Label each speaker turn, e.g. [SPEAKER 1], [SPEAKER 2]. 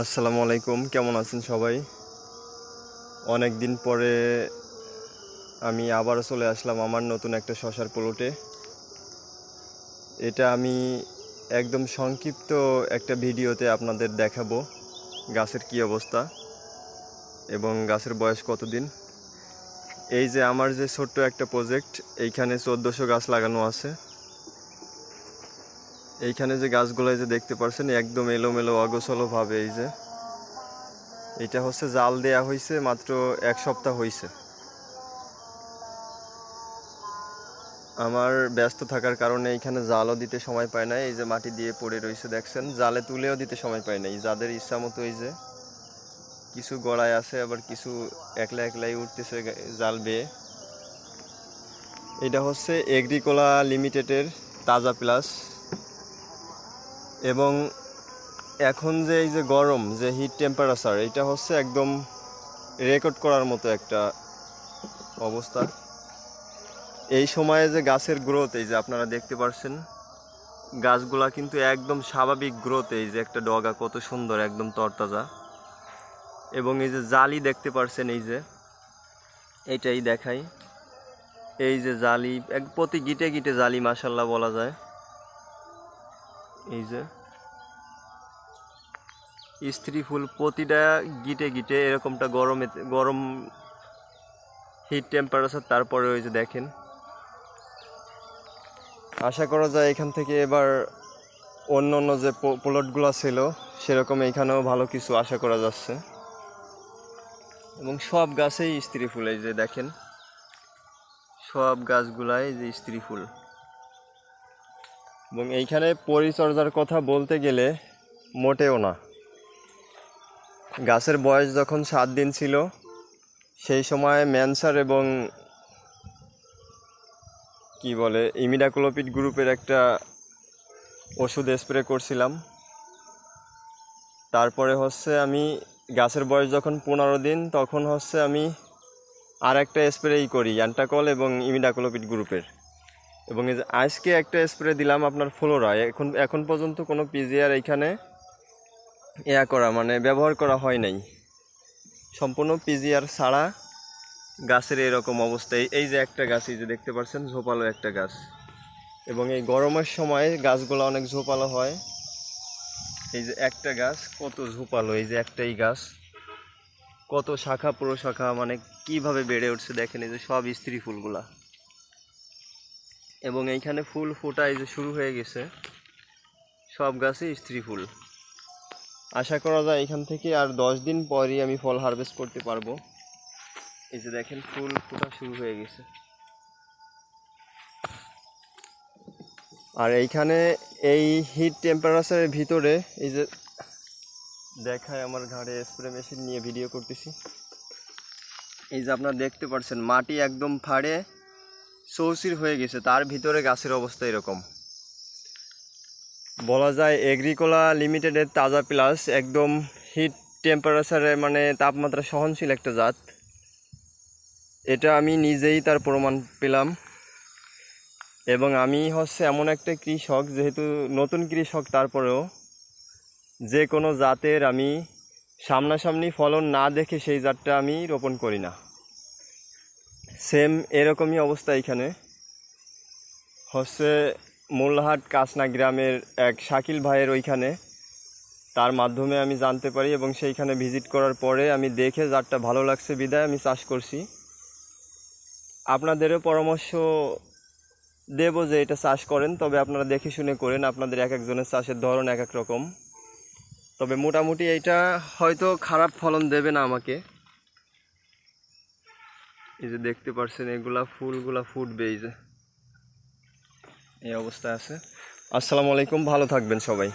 [SPEAKER 1] আসসালামু আলাইকুম, কেমন আছেন সবাই? অনেক দিন পরে আমি আবারও চলে আসলাম আমার নতুন একটা শশার প্লটে। এটা আমি একদম সংক্ষিপ্ত একটা ভিডিওতে আপনাদের দেখাবো গাছের কি অবস্থা এবং গাছের বয়স কতদিন। এই যে আমার যে ছোট্ট একটা প্রজেক্ট এইখানে চোদ্দোশো গাছ লাগানো আছে। এইখানে যে গাছগুলো যে দেখতে পারছেন, একদম এলোমেলো, অগোছলো ভাবে এই যে। এটা হচ্ছে জাল দেয়া হয়েছে মাত্র এক সপ্তাহ হয়েছে আমার ব্যস্ত থাকার কারণে এইখানে জালও দিতে সময় পায় না এই যে মাটি দিয়ে পড়ে রয়েছে দেখছেন। জালে তুলেও দিতে সময় পায় না যাদের ইচ্ছা মতো এই যে কিছু গড়ায় আছে, আবার কিছু একলা একলাই উঠতেছে জাল বেয়ে। এটা হচ্ছে এগ্রিকোলা লিমিটেডের তাজা প্লাস। এবং এখন যে এই যে গরম, যে হিট টেম্পারেচার এটা হচ্ছে একদম রেকর্ড করার মতো একটা অবস্থা। এই সময়ে যে গাছের গ্রোথ এই যে আপনারা দেখতে পাচ্ছেন গাছগুলা কিন্তু একদম স্বাভাবিক গ্রোথ এই যে একটা ডগা কত সুন্দর, একদম তরতাজা। এবং এই যে জালি দেখতে পারছেন, এই যে এইটাই দেখাই। এই যে জালি, এক প্রতি গিটে গিটে জালি মাসাল্লাহ বলা যায়। এই যে। স্ত্রী ফুল প্রতিটা গিটে গিটে এরকমটা গরমে, গরম হিট টেম্পারেচার তারপরে ওই যে দেখেন। আশা করা যায় এখান থেকে এবার অন্য অন্য যে প্লটগুলো ছিল, সেরকম এখানেও ভালো কিছু আশা করা যাচ্ছে। এবং সব গাছেই স্ত্রী ফুল, এই যে দেখেন। সব গাছগুলাই যে স্ত্রী ফুল। এবং এইখানে পরিচর্যার কথা বলতে গেলে মোটেও না। গাছের বয়স যখন সাত দিন ছিল, সেই সময় ম্যানসার এবং কি বলে, ইমিডাক্লোপিড গ্রুপের একটা ওষুধ স্প্রে করছিলাম। তারপরে হচ্ছে আমি গাছের বয়স যখন পনেরো দিন, তখন হচ্ছে আমি আর একটা স্প্রেই করি, অ্যান্টাকল এবং ইমিডাক্লোপিড গ্রুপের। এবং এই যে আজকে একটা স্প্রে দিলাম আপনার ফ্লোরা। এখন এখন পর্যন্ত কোনো পিজিআর এখানে ইয়া করা মানে ব্যবহার করা হয় নাই। সম্পূর্ণ পিজিআর ছাড়া গাছের এরকম অবস্থা এই যে একটা গাছ, এই যে দেখতে পাচ্ছেন, ঝোপালো একটা গাছ। এবং এই গরমের সময় গাছগুলো অনেক ঝোপালো হয়। এই যে একটা গাছ, কত ঝোপালো, এই যে একটাই গাছ। কত শাখা পুরো শাখা মানে কীভাবে বেড়ে উঠছে দেখেন, এই যে সব স্ত্রী ফুলগুলা। এবং এইখানে ফুল ফোটা এই যে শুরু হয়ে গেছে। সব গাছে স্ত্রী ফুল। আশা করা যায় এখান থেকে আর দশ দিন পরই আমি ফল হারভেস্ট করতে পারব। এই যে দেখেন, ফুল ফোটা শুরু হয়ে গেছে। আর এইখানে এই হিট টেম্পারেচারের ভিতরে এই যে দেখায় আমার ঘাড়ে স্প্রে মেশিন নিয়ে ভিডিও করতেছি। এই যে আপনারা দেখতে পাচ্ছেন মাটি একদম ফাড়ে চৌচির হয়ে গেছে, তার ভিতরে গাছের অবস্থা এরকম। বলা যায় এগ্রিকোলা লিমিটেডের তাজা প্লাস একদম হিট টেম্পারেচারে মানে তাপমাত্রা সহনশীল একটা জাত। এটা আমি নিজেই তার প্রমাণ পেলাম। এবং আমি হচ্ছে এমন একটা কৃষক, যেহেতু নতুন কৃষক তারপরেও যে কোনো জাতের আমি সামনাসামনি ফলন না দেখে সেই জাতটা আমি রোপণ করি না। সেম এরকমই অবস্থা এখানে। হচ্ছে মোল্লাহাট কাসনা গ্রামের এক শাকিল ভাইয়ের ওইখানে। তার মাধ্যমে আমি জানতে পারি এবং সেইখানে ভিজিট করার পরে আমি দেখে যারটা ভালো লাগছে বিদায় আমি চাষ করছি। আপনাদেরও পরামর্শ দেব যে এটা চাষ করেন, তবে আপনারা দেখে শুনে করেন আপনাদের এক একজনের চাষের ধরন এক এক রকম। তবে মোটামুটি এইটা হয়তো খারাপ ফলন দেবে না আমাকে। এই যে দেখতে পারছেন, এগুলা ফুলগুলা ফুটবে এই যে। এই অবস্থা আছে। আসসালামু আলাইকুম, ভালো থাকবেন সবাই।